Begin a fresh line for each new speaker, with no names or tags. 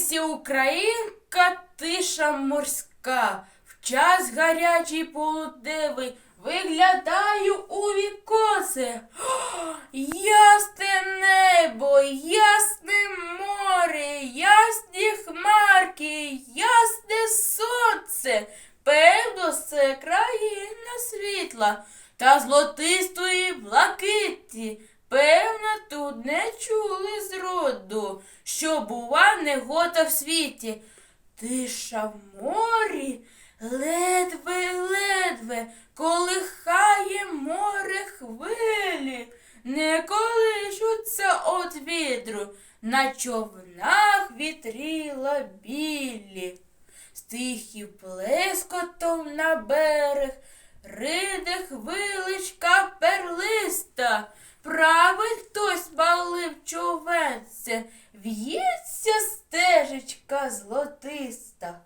лісі українка, тиша морська. В час гарячий полудевий виглядаю у вікосе. О, Ясне небо, ясне море, ясні хмарки, ясне сонце. Певно, це країна світла та золотистої блакиті. Певно, тут не чули зроду, що бува негода в світі. Тиша в морі, ледве-ледве, колихає море хвилі, не колишуться от вітру, на човнах вітріла білі. Стихів плескотом на берег, риде хвиличка перлиста, править хтось малим човенце, в'ється стежечка злотиста.